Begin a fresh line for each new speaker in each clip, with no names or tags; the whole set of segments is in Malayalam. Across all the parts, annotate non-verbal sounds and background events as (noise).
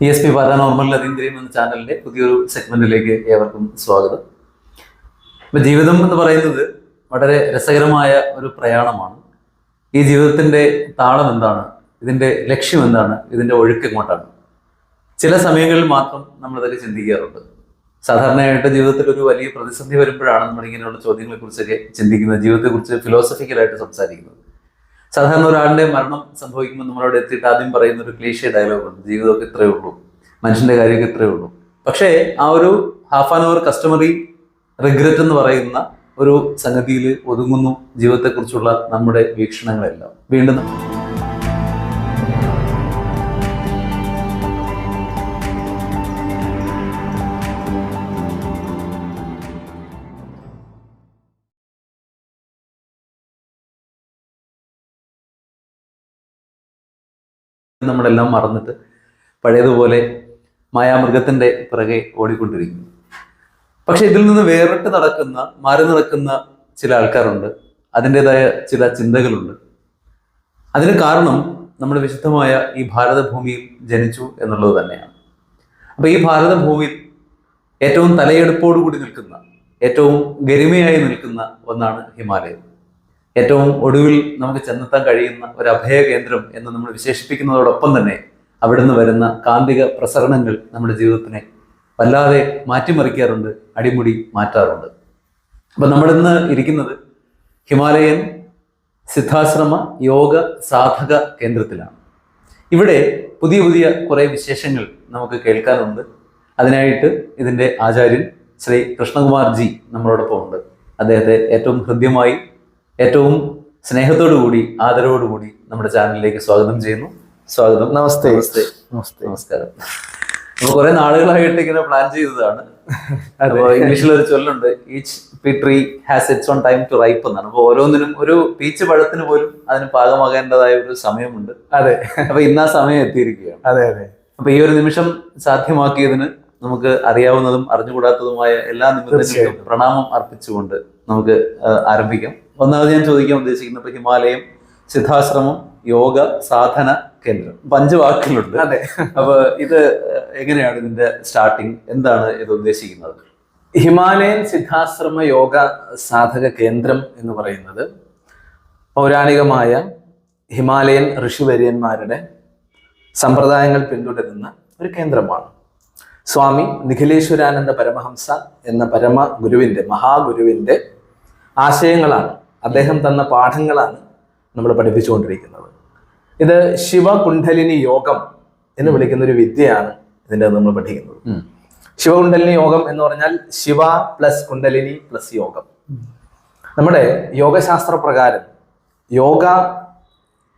ഇ എസ് പി പാരാനോർമൽ അതീന്ദ്രിയം എന്ന ചാനലിന്റെ പുതിയൊരു സെഗ്മെന്റിലേക്ക് ഏവർക്കും സ്വാഗതം. ഇപ്പൊ ജീവിതം എന്ന് പറയുന്നത് വളരെ രസകരമായ ഒരു പ്രയാണമാണ്. ഈ ജീവിതത്തിന്റെ താളം എന്താണ്? ഇതിന്റെ ലക്ഷ്യം എന്താണ്? ഇതിന്റെ ഒഴുക്ക് എങ്ങോട്ടാണ്? ചില സമയങ്ങളിൽ മാത്രം നമ്മൾ അതിൽ ചിന്തിക്കാറുണ്ട്. സാധാരണയായിട്ട് ജീവിതത്തിൽ ഒരു വലിയ പ്രതിസന്ധി വരുമ്പോഴാണ് നമ്മൾ ഇങ്ങനെയുള്ള ചോദ്യങ്ങളെ കുറിച്ചൊക്കെ ചിന്തിക്കുന്നത് ജീവിതത്തെക്കുറിച്ച് ഫിലോസഫിക്കലായിട്ട് സംസാരിക്കുന്നത്. സാധാരണ ഒരാളുടെ മരണം സംഭവിക്കുമ്പോൾ നമ്മളവിടെ എത്തിയിട്ട് ആദ്യം പറയുന്ന ഒരു ക്ലീഷ്യ ഡയലോഗ് ഉണ്ട്. ജീവിതമൊക്കെ ഇത്രയേ ഉള്ളൂ. മനുഷ്യന്റെ കാര്യമൊക്കെ ഇത്രയേ ഉള്ളൂ. പക്ഷേ ആ ഒരു half an hour customary regret എന്ന് പറയുന്ന ഒരു സംഗതിയിൽ ഒതുങ്ങുന്നു ജീവിതത്തെക്കുറിച്ചുള്ള നമ്മുടെ വീക്ഷണങ്ങളെല്ലാം. വീണ്ടും നമ്മളെല്ലാം മറന്നിട്ട് പഴയതുപോലെ മായാമൃഗത്തിന്റെ പിറകെ ഓടിക്കൊണ്ടിരിക്കുന്നു. പക്ഷെ ഇതിൽ നിന്ന് വേറിട്ട് നടക്കുന്ന മാറി നടക്കുന്ന ചില ആൾക്കാരുണ്ട്. അതിന്റെതായ ചില ചിന്തകളുണ്ട്. അതിന് കാരണം നമ്മുടെ വിശുദ്ധമായ ഈ ഭാരതഭൂമിയിൽ ജനിച്ചു എന്നുള്ളത് തന്നെയാണ്. അപ്പൊ ഈ ഭാരതഭൂമിയിൽ ഏറ്റവും തലയെടുപ്പോടുകൂടി നിൽക്കുന്ന ഏറ്റവും ഗരിമയായി നിൽക്കുന്ന ഒന്നാണ് ഹിമാലയം. ഏറ്റവും ഒടുവിൽ നമുക്ക് ചെന്നെത്താൻ കഴിയുന്ന ഒരു അഭയ കേന്ദ്രം എന്ന് നമ്മൾ വിശേഷിപ്പിക്കുന്നതോടൊപ്പം തന്നെ അവിടുന്ന് വരുന്ന കാന്തിക പ്രസരണങ്ങൾ നമ്മുടെ ജീവിതത്തിനെ വല്ലാതെ മാറ്റിമറിക്കാറുണ്ട് അടിമുടി മാറ്റാറുണ്ട്. അപ്പൊ നമ്മളിന്ന് ഇരിക്കുന്നത് ഹിമാലയൻ സിദ്ധാശ്രമ യോഗ സാധക കേന്ദ്രത്തിലാണ്. ഇവിടെ പുതിയ പുതിയ കുറേ വിശേഷങ്ങൾ നമുക്ക് കേൾക്കാനുണ്ട്. അതിനായിട്ട് ഇതിന്റെ ആചാര്യൻ ശ്രീ കൃഷ്ണകുമാർ ജി നമ്മളോടൊപ്പം ഉണ്ട് അദ്ദേഹത്തെ ഏറ്റവും ഹൃദ്യമായി ഏറ്റവും സ്നേഹത്തോടു കൂടി ആദരവോടുകൂടി നമ്മുടെ ചാനലിലേക്ക് സ്വാഗതം ചെയ്യുന്നു. സ്വാഗതം.
നമസ്തേ.
നമസ്തേ.
നമസ്തേ.
നമസ്കാരം. നമ്മൾ കുറെ നാളുകളായിട്ട് ഇങ്ങനെ പ്ലാൻ ചെയ്തതാണ്. അപ്പൊ ഇംഗ്ലീഷിൽ ഒരു ചൊല്ലുണ്ട് each P tree has its own time to ripe എന്നാണ്. അപ്പൊ ഓരോന്നിനും ഒരു പീച്ച് പഴത്തിന് പോലും അതിന് പാകമാകേണ്ടതായ ഒരു സമയമുണ്ട്.
അതെ.
അപ്പൊ ഇന്ന് ആ സമയം എത്തിയിരിക്കുകയാണ്.
അതെ അതെ.
അപ്പൊ ഈ ഒരു നിമിഷം സാധ്യമാക്കിയതിന് നമുക്ക് അറിയാവുന്നതും അറിഞ്ഞുകൂടാത്തതുമായ എല്ലാ നിമിഷങ്ങൾക്കും പ്രണാമം അർപ്പിച്ചുകൊണ്ട് നമുക്ക് ആരംഭിക്കാം. ഒന്നാമത് ഞാൻ ചോദിക്കാൻ ഉദ്ദേശിക്കുന്നത് ഇപ്പൊ ഹിമാലയം സിദ്ധാശ്രമം യോഗ സാധന കേന്ദ്രം. പഞ്ച് വാക്കുകളുണ്ട്.
അതെ.
അപ്പൊ ഇത് എങ്ങനെയാണ് ഇതിന്റെ സ്റ്റാർട്ടിങ് എന്താണ് ഇത് ഉദ്ദേശിക്കുന്നത്?
ഹിമാലയൻ സിദ്ധാശ്രമ യോഗ സാധക കേന്ദ്രം എന്ന് പറയുന്നത് പൗരാണികമായ ഹിമാലയൻ ഋഷിവര്യന്മാരുടെ സമ്പ്രദായങ്ങൾ പിന്തുടരുന്ന ഒരു കേന്ദ്രമാണ്. സ്വാമി നിഖിലേശ്വരാനന്ദ പരമഹംസ എന്ന പരമ ഗുരുവിന്റെ മഹാഗുരുവിന്റെ ആശയങ്ങളാണ് അദ്ദേഹം തന്ന പാഠങ്ങളാണ് നമ്മൾ പഠിപ്പിച്ചുകൊണ്ടിരിക്കുന്നത്. ഇത് ശിവകുണ്ഡലിനി യോഗം എന്ന് വിളിക്കുന്ന ഒരു വിദ്യയാണ് ഇതിന്റെ നമ്മൾ പഠിക്കുന്നത്. ശിവകുണ്ഡലിനി യോഗം എന്ന് പറഞ്ഞാൽ ശിവ പ്ലസ് കുണ്ഡലിനി പ്ലസ് യോഗം. നമ്മുടെ യോഗശാസ്ത്ര പ്രകാരം യോഗ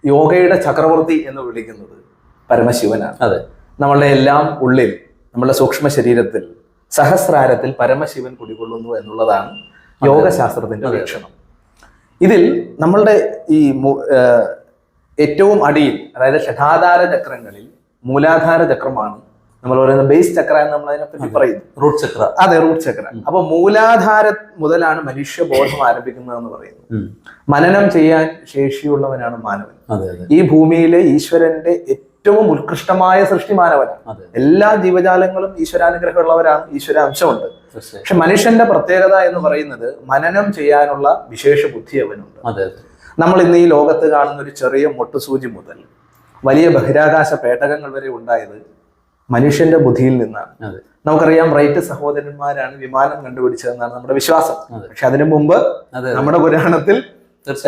യോഗയുടെ ചക്രവർത്തി എന്ന് വിളിക്കുന്നത് പരമശിവനാണ്.
അതെ.
നമ്മളുടെ എല്ലാം ഉള്ളിൽ നമ്മളുടെ സൂക്ഷ്മ ശരീരത്തിൽ സഹസ്രാരത്തിൽ പരമശിവൻ കുടികൊള്ളുന്നു എന്നുള്ളതാണ് യോഗശാസ്ത്രത്തിന്റെ വീക്ഷണം. ഇതിൽ നമ്മളുടെ ഈ ഏറ്റവും അടിയിൽ അതായത് ഷഠാധാര ചക്രങ്ങളിൽ മൂലാധാര ചക്രമാണ് നമ്മൾ പറയുന്നത് ബേസ് ചക്ര എന്ന് നമ്മൾ അതിനെപ്പറ്റി പറയുന്നു.
റൂട്ട് ചക്ര.
അതെ റൂട്ട് ചക്ര. അപ്പൊ മൂലാധാര മുതലാണ് മനുഷ്യബോധം ആരംഭിക്കുന്നതെന്ന് പറയുന്നത്.
ഉം.
മനനം ചെയ്യാൻ ശേഷിയുള്ളവനാണ് മാനവൻ. ഈ ഭൂമിയിലെ ഈശ്വരന്റെ ഏറ്റവും ഉത്കൃഷ്ടമായ സൃഷ്ടി മാനവനാണ് എല്ലാ ജീവജാലങ്ങളും ഈശ്വരാനുഗ്രഹമുള്ളവരാണ് ഈശ്വര അംശമുണ്ട് പക്ഷെ മനുഷ്യന്റെ പ്രത്യേകത എന്ന് പറയുന്നത് മനനം ചെയ്യാനുള്ള വിശേഷ ബുദ്ധി അവനുണ്ട്. നമ്മൾ ഇന്ന് ഈ ലോകത്ത് കാണുന്ന ഒരു ചെറിയ മൊട്ടുസൂചി മുതൽ വലിയ ബഹിരാകാശ പേടകങ്ങൾ വരെ ഉണ്ടായത് മനുഷ്യന്റെ ബുദ്ധിയിൽ നിന്നാണ്. നമുക്കറിയാം റൈറ്റ് സഹോദരന്മാരാണ് വിമാനം കണ്ടുപിടിച്ചതെന്നാണ് നമ്മുടെ വിശ്വാസം. പക്ഷെ അതിനു മുമ്പ് നമ്മുടെ പുരാണത്തിൽ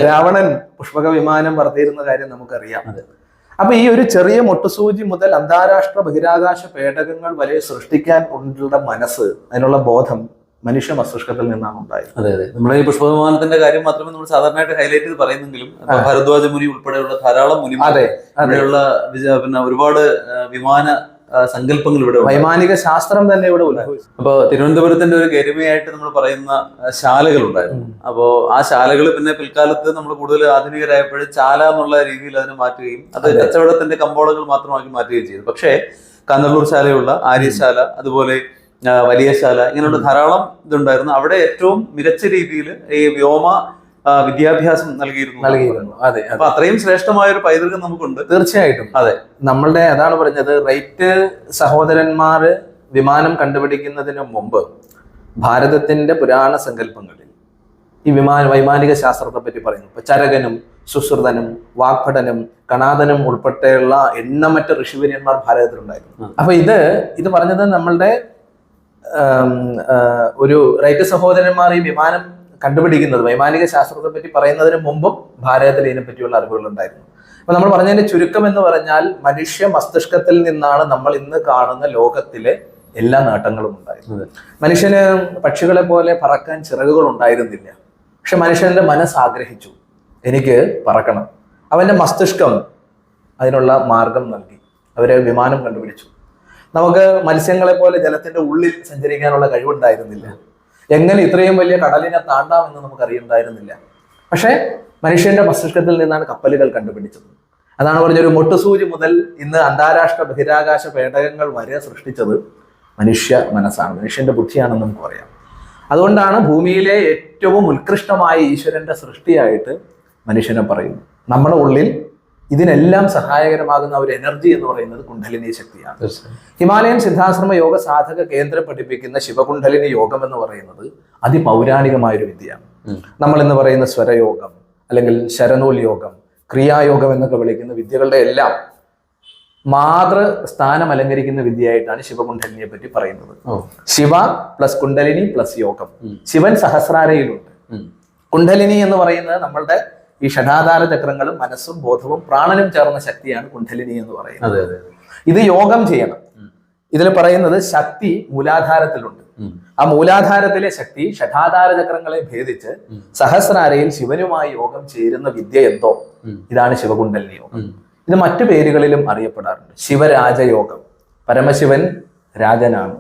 രാവണൻ പുഷ്പക വിമാനം പറത്തിയിരുന്ന കാര്യം നമുക്കറിയാം. അപ്പൊ ഈ ഒരു ചെറിയ മുട്ടുസൂചി മുതൽ അന്താരാഷ്ട്ര ബഹിരാകാശ പേടകങ്ങൾ വരെ സൃഷ്ടിക്കാൻ ഉള്ള മനസ്സ് അതിനുള്ള ബോധം മനുഷ്യ മസ്തിഷ്കത്തിൽ നിന്നാണ് ഉണ്ടായത്.
അതെ അതെ. നമ്മുടെ ഈ പുഷ്പവിമാനത്തിന്റെ കാര്യം മാത്രമേ നമ്മൾ സാധാരണയായിട്ട് ഹൈലൈറ്റ് ചെയ്ത് പറയുന്നെങ്കിലും ഭരദ്വാജ മുനി ഉൾപ്പെടെയുള്ള ധാരാളം മുനി
അതെ
അതെയുള്ള പിന്നെ ഒരുപാട് വിമാന സങ്കല്പങ്ങൾ ഇവിടെ
വൈമാനിക ശാസ്ത്രം തന്നെ ഇവിടെ ഉത്ഭവിച്ചു.
അപ്പോ തിരുവനന്തപുരത്തിന്റെ ഒരു ഗരിമയായിട്ട് നമ്മൾ പറയുന്ന ശാലകൾ ഉണ്ടായിരുന്നു. അപ്പോ ആ ശാലകൾ പിന്നെ പിൽക്കാലത്ത് നമ്മൾ കൂടുതൽ ആധുനികരായപ്പോഴും ചാല എന്നുള്ള രീതിയിൽ അതിനെ മാറ്റുകയും അത് കച്ചവടത്തിന്റെ കമ്പോളങ്ങൾ മാത്രമാക്കി മാറ്റുകയും ചെയ്തു. പക്ഷേ കാന്തല്ലൂർ ശാലയുള്ള ആര്യശാല അതുപോലെ വലിയ ശാല ഇങ്ങനെയുള്ള ധാരാളം ഇതുണ്ടായിരുന്നു. അവിടെ ഏറ്റവും മികച്ച രീതിയിൽ ഈ വ്യോമ വിദ്യാഭ്യാസം നൽകിയിരുന്നു.
നൽകിയിരുന്നു. അതെ
അപ്പൊ അത്രയും ശ്രേഷ്ഠമായ ഒരു പൈതൃകം നമുക്കുണ്ട്.
തീർച്ചയായിട്ടും.
അതെ.
നമ്മളുടെ അതാണ് പറഞ്ഞത് റൈറ്റ് സഹോദരന്മാര് വിമാനം കണ്ടുപിടിക്കുന്നതിന് മുമ്പ് ഭാരതത്തിന്റെ പുരാണ സങ്കല്പങ്ങളിൽ ഈ വിമാന വൈമാനിക ശാസ്ത്രത്തെ പറ്റി പറയുന്നു. ഇപ്പൊ ചരകനും സുശ്രുതനും വാഗ്ഭടനും കണാദനും ഉൾപ്പെടെയുള്ള എണ്ണമറ്റ ഋഷിവര്യന്മാർ ഭാരതത്തിലുണ്ടായിരുന്നു. അപ്പൊ ഇത് ഇത് പറഞ്ഞത് നമ്മളുടെ ഒരു റൈറ്റ് സഹോദരന്മാർ ഈ വിമാനം കണ്ടുപിടിക്കുന്നത്. വൈമാനിക ശാസ്ത്രത്തെ പറ്റി പറയുന്നതിന് മുമ്പും ഭാരതത്തിൽ ഇതിനെ പറ്റിയുള്ള അറിവുകൾ ഉണ്ടായിരുന്നു. അപ്പൊ നമ്മൾ പറഞ്ഞതിന്റെ ചുരുക്കം എന്ന് പറഞ്ഞാൽ മനുഷ്യ മസ്തിഷ്കത്തിൽ നിന്നാണ് നമ്മൾ ഇന്ന് കാണുന്ന ലോകത്തിലെ എല്ലാ നേട്ടങ്ങളും
ഉണ്ടായിരുന്നത്.
മനുഷ്യന് പക്ഷികളെ പോലെ പറക്കാൻ ചിറകുകൾ ഉണ്ടായിരുന്നില്ല. പക്ഷെ മനുഷ്യന്റെ മനസ്സ് ആഗ്രഹിച്ചു. എനിക്ക് പറക്കണം. അവന്റെ മസ്തിഷ്കം അതിനുള്ള മാർഗം നൽകി. അവരെ വിമാനം കണ്ടുപിടിച്ചു. നമുക്ക് മത്സ്യങ്ങളെ പോലെ ജലത്തിന്റെ ഉള്ളിൽ സഞ്ചരിക്കാനുള്ള കഴിവുണ്ടായിരുന്നില്ല. എങ്ങനെ ഇത്രയും വലിയ കടലിനെ താണ്ടാമെന്ന് നമുക്ക് അറിയണ്ടായിരുന്നില്ല പക്ഷേ മനുഷ്യന്റെ മസ്തിഷ്കത്തിൽ നിന്നാണ് കപ്പലുകൾ കണ്ടുപിടിച്ചത്. അതാണ് പറഞ്ഞൊരു മൊട്ടുസൂചി മുതൽ ഇന്ന് അന്താരാഷ്ട്ര ബഹിരാകാശ പേടകങ്ങൾ വരെ സൃഷ്ടിച്ചത് മനുഷ്യ മനസ്സാണ് മനുഷ്യന്റെ ബുദ്ധിയാണെന്ന് നമുക്ക് പറയാം അതുകൊണ്ടാണ് ഭൂമിയിലെ ഏറ്റവും ഉത്കൃഷ്ടമായ ഈശ്വരന്റെ സൃഷ്ടിയായിട്ട് മനുഷ്യനെ പറയുന്നു നമ്മുടെ ഉള്ളിൽ ഇതിനെല്ലാം സഹായകരമാകുന്ന ഒരു എനർജി എന്ന് പറയുന്നത് കുണ്ഡലിനി ശക്തിയാണ്. ഹിമാലയൻ സിദ്ധാശ്രമ യോഗ സാധക കേന്ദ്രം പഠിപ്പിക്കുന്ന ശിവകുണ്ഡലിനി യോഗം എന്ന് പറയുന്നത് അതിപൗരാണികമായ ഒരു വിദ്യയാണ്. നമ്മൾ എന്ന് പറയുന്ന സ്വരയോഗം അല്ലെങ്കിൽ ശരനൂൽ യോഗം ക്രിയായോഗം എന്നൊക്കെ വിളിക്കുന്ന വിദ്യകളുടെ എല്ലാം മാതൃ സ്ഥാനം അലങ്കരിക്കുന്ന വിദ്യയായിട്ടാണ് ശിവകുണ്ഡലിനിയെ പറ്റി പറയുന്നത്. ശിവ പ്ലസ് കുണ്ഡലിനി പ്ലസ് യോഗം. ശിവൻ സഹസ്രാരയിലുണ്ട്. കുണ്ഡലിനി എന്ന് പറയുന്നത് നമ്മളുടെ ഈ ഷഠാധാര ചക്രങ്ങളും മനസ്സും ബോധവും പ്രാണനും ചേർന്ന ശക്തിയാണ് കുണ്ഠലിനി എന്ന് പറയുന്നത്.
അതെ അതെ
ഇത് യോഗം ചെയ്യണം. ഇതിൽ പറയുന്നത് ശക്തി മൂലാധാരത്തിലുണ്ട്. ആ മൂലാധാരത്തിലെ ശക്തി ഷഠാധാര ചക്രങ്ങളെ ഭേദിച്ച് സഹസ്രാരയിൽ ശിവനുമായി യോഗം ചേരുന്ന വിദ്യ എന്തോ? ഇതാണ് ശിവകുണ്ഡലിനി യോഗം. ഇത് മറ്റു പേരുകളിലും അറിയപ്പെടാറുണ്ട്. ശിവരാജയോഗം. പരമശിവൻ രാജനാണ്.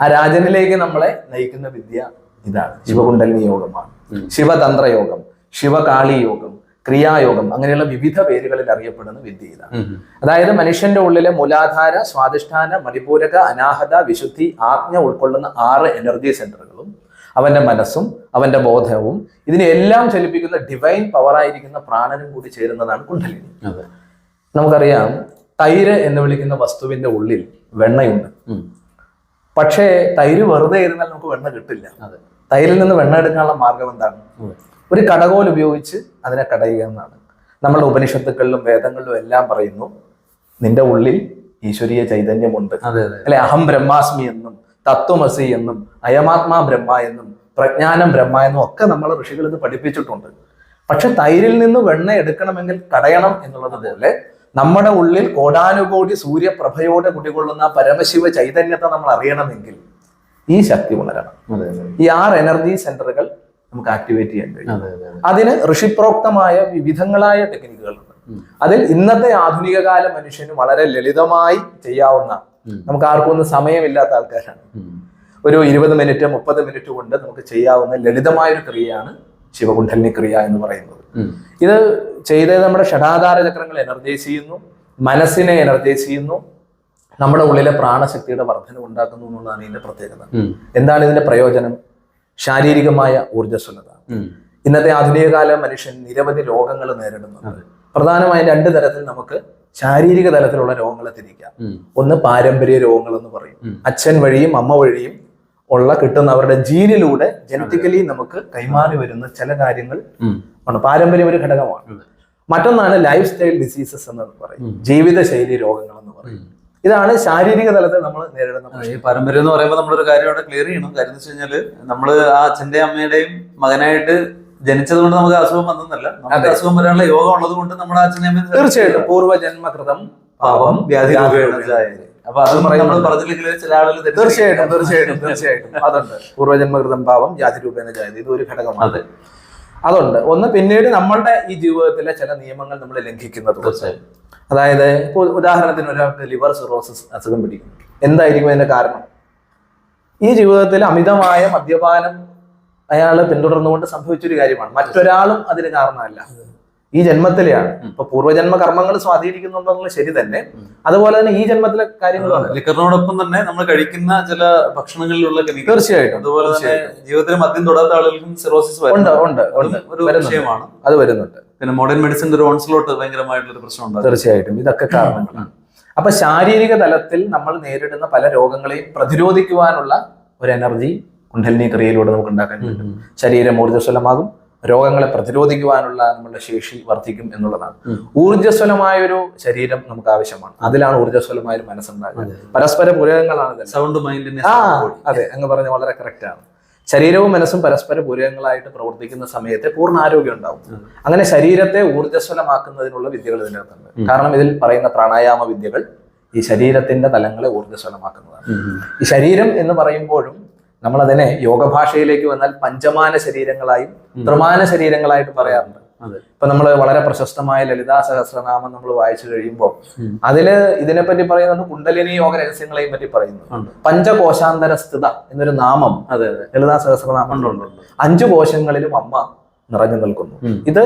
ആ രാജനിലേക്ക് നമ്മളെ നയിക്കുന്ന വിദ്യ ഇതാണ്. ശിവകുണ്ഡലിനി യോഗമാണ്.
ശിവതന്ത്രയോഗം.
ശിവതന്ത്ര യോഗം ശിവകാളി യോഗം ക്രിയായോഗം അങ്ങനെയുള്ള വിവിധ പേരുകളിൽ അറിയപ്പെടുന്ന വിദ്യ ഇതാണ്. അതായത് മനുഷ്യന്റെ ഉള്ളിലെ മൂലാധാര സ്വാധിഷ്ഠാന മണിപൂരക അനാഹത വിശുദ്ധി ആജ്ഞ ഉൾക്കൊള്ളുന്ന ആറ് എനർജി സെന്ററുകളും അവന്റെ മനസ്സും അവന്റെ ബോധവും ഇതിനെല്ലാം ചലിപ്പിക്കുന്ന ഡിവൈൻ പവറായിരിക്കുന്ന പ്രാണനും കൂടി ചേരുന്നതാണ് കുണ്ഡലിനി
അതെ.
നമുക്കറിയാം തൈര് എന്ന് വിളിക്കുന്ന വസ്തുവിന്റെ ഉള്ളിൽ വെണ്ണയുണ്ട്. പക്ഷേ തൈര് വെറുതെ ഇരുന്നാൽ നമുക്ക് വെണ്ണ കിട്ടില്ല.
അതെ.
തൈരിൽ നിന്ന് വെണ്ണ എടുക്കാനുള്ള മാർഗം എന്താണ്. ഒരു കടകോൽ ഉപയോഗിച്ച് അതിനെ കടയുക എന്നാണ്. നമ്മളുടെ ഉപനിഷത്തുക്കളിലും വേദങ്ങളിലും എല്ലാം പറയുന്നു നിന്റെ ഉള്ളിൽ ഈശ്വരീയ ചൈതന്യമുണ്ട്. അല്ലെ അഹം ബ്രഹ്മാസ്മി എന്നും തത്വമസി എന്നും അയമാത്മാ ബ്രഹ്മ എന്നും പ്രജ്ഞാനം ബ്രഹ്മ എന്നും ഒക്കെ നമ്മൾ ഋഷികൾ ഇത് പഠിപ്പിച്ചിട്ടുണ്ട്. പക്ഷെ തൈരിൽ നിന്ന് വെണ്ണ എടുക്കണമെങ്കിൽ കടയണം എന്നുള്ളത് പോലെ നമ്മുടെ ഉള്ളിൽ കോടാനുകോടി സൂര്യപ്രഭയോടെ കുടികൊള്ളുന്ന പരമശിവ ചൈതന്യത്തെ നമ്മൾ അറിയണമെങ്കിൽ ഈ ശക്തി ഉണരണം. ഈ ആറ് എനർജി സെന്ററുകൾ നമുക്ക് ആക്ടിവേറ്റ് ചെയ്യാൻ കഴിയും.
അതെ അതെ അതെ.
അതിന് ഋഷിപ്രോക്തമായ വിവിധങ്ങളായ ടെക്നിക്കുകളുണ്ട്. അതിൽ ഇന്നത്തെ ആധുനിക കാല മനുഷ്യന് വളരെ ലളിതമായി ചെയ്യാവുന്ന നമുക്ക് ആർക്കും ഒന്നും സമയമില്ലാത്ത ആൾക്കാരാണ്. ഒരു ഇരുപത് മിനിറ്റ് മുപ്പത് മിനിറ്റ് കൊണ്ട് നമുക്ക് ചെയ്യാവുന്ന ലളിതമായ ഒരു ക്രിയയാണ് ശിവകുണ്ഠലിനി ക്രിയ എന്ന് പറയുന്നത്. ഇത് ചെയ്ത് നമ്മുടെ ഷടാധാര ചക്രങ്ങൾ എനർജൈസ് ചെയ്യുന്നു മനസ്സിനെ എനർജൈസ് ചെയ്യുന്നു നമ്മുടെ ഉള്ളിലെ പ്രാണശക്തിയുടെ വർധന ഉണ്ടാക്കുന്നു എന്നുള്ളതാണ് ഇതിന്റെ പ്രത്യേകത. എന്താണ് ഇതിന്റെ പ്രയോജനം? ശാരീരികമായ
ഊർജസ്വലത.
ഇന്നത്തെ ആധുനിക ആധുനികകാല മനുഷ്യൻ നിരവധി രോഗങ്ങൾ നേരിടുന്നുണ്ട്. പ്രധാനമായും രണ്ട് തരത്തിൽ നമുക്ക് ശാരീരിക തലത്തിലുള്ള രോഗങ്ങളെ തിരിക്കാം. ഒന്ന് പാരമ്പര്യ രോഗങ്ങൾ എന്ന് പറയും അച്ഛൻ വഴിയും അമ്മ വഴിയും ഉള്ള കിട്ടുന്ന അവരുടെ ജീനിലൂടെ ജനറ്റിക്കലി നമുക്ക് കൈമാറി വരുന്ന ചില കാര്യങ്ങൾ ആണ്. പാരമ്പര്യം ഒരു ഘടകമാണ്. മറ്റൊന്നാണ് ലൈഫ് സ്റ്റൈൽ ഡിസീസസ് എന്ന് പറയും. ജീവിതശൈലി രോഗങ്ങൾ എന്ന് പറയും. ഇതാണ് ശാരീരിക തലത്തിൽ നമ്മൾ നേരിടുന്നത്
ഈ പാരമ്പര്യം എന്ന് പറയുമ്പോൾ നമ്മളൊരു കാര്യം അവിടെ ക്ലിയർ ചെയ്യണം. കാര്യം എന്ന് വെച്ച് കഴിഞ്ഞാൽ നമ്മൾ ആ അച്ഛന്റെയും അമ്മയുടെയും മകനായിട്ട് ജനിച്ചത് കൊണ്ട് നമുക്ക് അസുഖം വന്നതല്ല നമുക്ക്. അസുഖം വരാനുള്ള യോഗം ഉള്ളത് കൊണ്ട് നമ്മുടെ അമ്മയും
തീർച്ചയായിട്ടും. പൂർവജന്മകൃതം
പാപം വ്യാധി
വ്യാധി.
അപ്പൊ അത് നമ്മൾ. പറഞ്ഞില്ലെങ്കിൽ ചില ആളുകൾ
തീർച്ചയായിട്ടും തീർച്ചയായിട്ടും തീർച്ചയായിട്ടും. അതുണ്ട്. പൂർവജന്മകൃതം പാപം ജാതി രൂപേണ ജാതി ഇത് ഒരു ഘടകമാണ്.
അതെ.
അതുണ്ട്. ഒന്ന് പിന്നീട് നമ്മളുടെ ഈ ജീവിതത്തിലെ ചില നിയമങ്ങൾ നമ്മൾ ലംഘിക്കുന്നത്
തീർച്ചയായും.
അതായത് ഇപ്പോൾ ഉദാഹരണത്തിന് ഒരാൾക്ക് ലിവർ സിറോസിസ് അസുഖം പിടിക്കും എന്തായിരിക്കും അതിന്റെ കാരണം? ഈ ജീവിതത്തിൽ അമിതമായ മദ്യപാനം അയാൾ പിന്തുടർന്നുകൊണ്ട് സംഭവിച്ചൊരു കാര്യമാണ്. മറ്റൊരാളും അതിന് കാരണമല്ല. ഈ ജന്മത്തിലെയാണ്. ഇപ്പൊ പൂർവജന്മ കർമ്മങ്ങൾ സ്വാധീനിക്കുന്നുണ്ടെന്നുള്ള ശരി തന്നെ. അതുപോലെ തന്നെ ഈ ജന്മത്തിലെ കാര്യങ്ങളാണ്
ലിക്കറിനോടൊപ്പം തന്നെ നമ്മൾ കഴിക്കുന്ന ചില ഭക്ഷണങ്ങളിലുള്ള കെമിക്കൽ
തീർച്ചയായിട്ടും.
അതുപോലെ തന്നെ ജീവിതത്തിൽ മദ്യം തൊടാത്ത ആളുകൾക്കും സിറോസിസ്
ഉണ്ട് ഉണ്ട് ഉണ്ട്.
ഒരു വിഷയമാണ്.
അത് വരുന്നുണ്ട്.
പിന്നെ മോഡേൺ മെഡിസിൻ ഒരു ഓൺസിലോട്ട് ഭയങ്കരമായിട്ടുള്ള ഒരു പ്രശ്നം ഉണ്ട്
തീർച്ചയായിട്ടും. ഇതൊക്കെ കാരണങ്ങളാണ്. അപ്പൊ ശാരീരിക തലത്തിൽ നമ്മൾ നേരിടുന്ന പല രോഗങ്ങളെയും പ്രതിരോധിക്കുവാനുള്ള ഒരു എനർജി കുണ്ഡലിനി ക്രിയയിലൂടെ നമുക്ക് ഉണ്ടാക്കാൻ പറ്റും. ശരീരം ഊർജസ്വലമാകും. രോഗങ്ങളെ പ്രതിരോധിക്കുവാനുള്ള നമ്മുടെ ശേഷി വർദ്ധിക്കും എന്നുള്ളതാണ്.
ഊർജസ്വലമായൊരു
ഊർജസ്വലമായ ഒരു ശരീരം നമുക്ക് ആവശ്യമാണ്. അതിലാണ് ഊർജസ്വലമായ ഒരു മനസ്സുണ്ടാകുന്നത് പരസ്പര പൂരകങ്ങളാണ്
സൗണ്ട് മൈൻഡിനെ
ആ അതെ അങ്ങ് പറഞ്ഞ വളരെ കറക്റ്റ് ആണ്. ശരീരവും മനസ്സും പരസ്പര പൂരകങ്ങളായിട്ട് പ്രവർത്തിക്കുന്ന സമയത്ത് പൂർണ ആരോഗ്യം ഉണ്ടാവും അങ്ങനെ ശരീരത്തെ ഊർജസ്വലമാക്കുന്നതിനുള്ള വിദ്യകൾ ഇതിനകത്തുണ്ട്. കാരണം ഇതിൽ പറയുന്ന പ്രാണായാമ വിദ്യകൾ ഈ ശരീരത്തിന്റെ തലങ്ങളെ ഊർജസ്വലമാക്കുന്നതാണ്. ഈ ശരീരം എന്ന് പറയുമ്പോഴും നമ്മൾ അതിനെ യോഗഭാഷയിലേക്ക് വന്നാൽ പഞ്ചമാന ശരീരങ്ങളായും ത്രിമാന ശരീരങ്ങളായിട്ട് പറയാറുണ്ട്. ഇപ്പൊ നമ്മൾ വളരെ പ്രശസ്തമായ ലളിതാ സഹസ്രനാമം നമ്മൾ വായിച്ചു കഴിയുമ്പോൾ. അതിൽ ഇതിനെപ്പറ്റി പറയുന്നുണ്ട് കുണ്ടലിനി യോഗ രഹസ്യങ്ങളെയും പറ്റി പറയുന്നു. പഞ്ചകോശാന്തര സ്ഥിത എന്നൊരു നാമം
അതെ അതെ.
ലളിതാ സഹസ്രനാമം അഞ്ചു കോശങ്ങളിലും അമ്മ നിറഞ്ഞു നിൽക്കുന്നു. ഇത്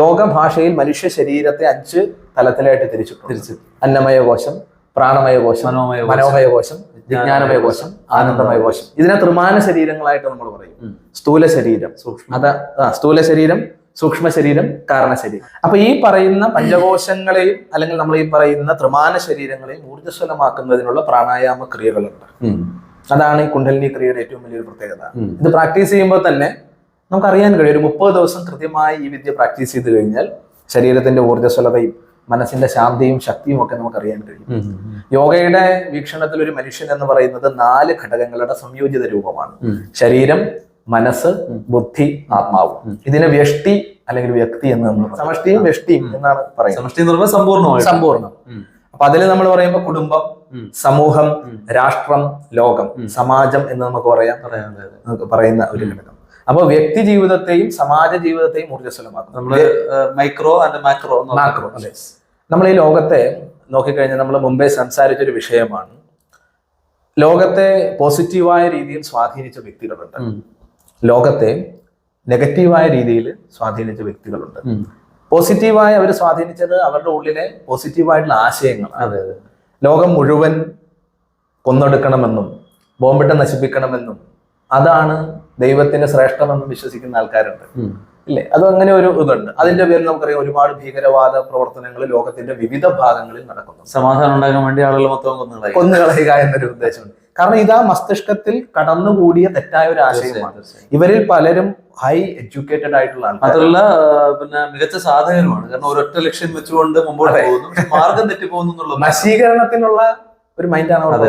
യോഗ ഭാഷയിൽ മനുഷ്യ ശരീരത്തെ അഞ്ച് തലത്തിലായിട്ട് തിരിച്ചു
തിരിച്ചു
അന്നമയ കോശം പ്രാണമയ കോശം,
മനോമയ കോശം
വിജ്ഞാനമയ കോശം ആനന്ദമയ കോശം. ഇതിനെ ത്രിമാന ശരീരങ്ങളായിട്ട് നമ്മൾ പറയും. സ്ഥൂല ശരീരം.
സൂക്ഷ്മ.
സ്ഥൂല ശരീരം സൂക്ഷ്മ ശരീരം കാരണ ശരീരം. അപ്പൊ ഈ പറയുന്ന പഞ്ചകോശങ്ങളെയും അല്ലെങ്കിൽ നമ്മൾ ഈ പറയുന്ന ത്രിമാന ശരീരങ്ങളെയും ഊർജസ്വലമാക്കുന്നതിനുള്ള പ്രാണായാമ ക്രിയകളുണ്ട്. അതാണ് ഈ കുണ്ടലിനി ക്രിയയുടെ ഏറ്റവും വലിയൊരു പ്രത്യേകത. ഇത് പ്രാക്ടീസ് ചെയ്യുമ്പോൾ തന്നെ നമുക്ക് അറിയാൻ കഴിയും ഒരു മുപ്പത് ദിവസം കൃത്യമായി ഈ വിദ്യ പ്രാക്ടീസ് ചെയ്ത് കഴിഞ്ഞാൽ ശരീരത്തിന്റെ ഊർജസ്വലതയും മനസ്സിന്റെ ശാന്തിയും ശക്തിയും ഒക്കെ നമുക്ക് അറിയാൻ കഴിയും. യോഗയുടെ വീക്ഷണത്തിൽ ഒരു മനുഷ്യൻ എന്ന് പറയുന്നത് നാല് ഘടകങ്ങളുടെ സംയോജിത രൂപമാണ്. ശരീരം മനസ്സ് ബുദ്ധി ആത്മാവ്. ഇതിനെ വ്യഷ്ടി അല്ലെങ്കിൽ വ്യക്തി എന്ന് നമ്മൾ സമഷ്ടിയും വ്യഷ്ടിയും എന്നാണ് പറയുന്നത്.
സമഷ്ടി എന്ന് പറയുമ്പോൾ
സമ്പൂർണമായിട്ട്
സമ്പൂർണം.
അപ്പൊ അതിൽ നമ്മൾ പറയുമ്പോൾ കുടുംബം സമൂഹം രാഷ്ട്രം ലോകം സമാജം എന്ന് നമുക്ക് പറയാം. പറയുന്ന ഒരു ഘടകം. അപ്പൊ വ്യക്തി ജീവിതത്തെയും സമാജ ജീവിതത്തെയും ഊർജസ്വലമാക്കും
നമ്മൾ മൈക്രോ ആൻഡ് മാക്രോ
മാക്രോ അതെ നമ്മൾ ഈ ലോകത്തെ നോക്കിക്കഴിഞ്ഞാൽ നമ്മൾ മുമ്പേ സംസാരിച്ചൊരു വിഷയമാണ്. ലോകത്തെ പോസിറ്റീവായ രീതിയിൽ സ്വാധീനിച്ച വ്യക്തികളുണ്ട്. ലോകത്തെ നെഗറ്റീവായ രീതിയിൽ സ്വാധീനിച്ച വ്യക്തികളുണ്ട്. പോസിറ്റീവായി അവർ സ്വാധീനിച്ചത് അവരുടെ ഉള്ളിലെ പോസിറ്റീവായിട്ടുള്ള ആശയങ്ങൾ
അതെ അതെ.
ലോകം മുഴുവൻ കൊന്നൊടുക്കണമെന്നും ബോംബിട്ട് നശിപ്പിക്കണമെന്നും അതാണ് ദൈവത്തിന്റെ ശ്രേഷ്ഠമെന്നും വിശ്വസിക്കുന്ന ആൾക്കാരുണ്ട്. ഇല്ലേ? അത് അങ്ങനെ ഒരു ഇതുണ്ട്. അതിന്റെ പേരിൽ നമുക്കറിയാം ഒരുപാട് ഭീകരവാദ പ്രവർത്തനങ്ങൾ ലോകത്തിന്റെ വിവിധ ഭാഗങ്ങളിൽ നടക്കുന്നു.
സമാധാനം ഉണ്ടാക്കാൻ വേണ്ടി ആളുകൾ മൊത്തം കൊന്നുകളായി
കൊന്നുകളയുക എന്നൊരു ഉദ്ദേശമുണ്ട്. കാരണം ഇതാ മസ്തിഷ്കത്തിൽ കടന്നുകൂടിയ തെറ്റായ ഒരു ആശയമാണ്. ഇവരിൽ പലരും ഹൈ എഡ്യൂക്കേറ്റഡ് ആയിട്ടുള്ള ആൾക്കാർ
ആ, പിന്നെ മികച്ച സാധകരുമാണ്. കാരണം ഒരൊറ്റ ലക്ഷ്യം വെച്ചുകൊണ്ട് മുമ്പോട്ട് പോകുന്നു. മാർഗം തെറ്റിപ്പോകുന്നു
നശീകരണത്തിനുള്ള ഒരു മൈൻഡാണ് അവിടെ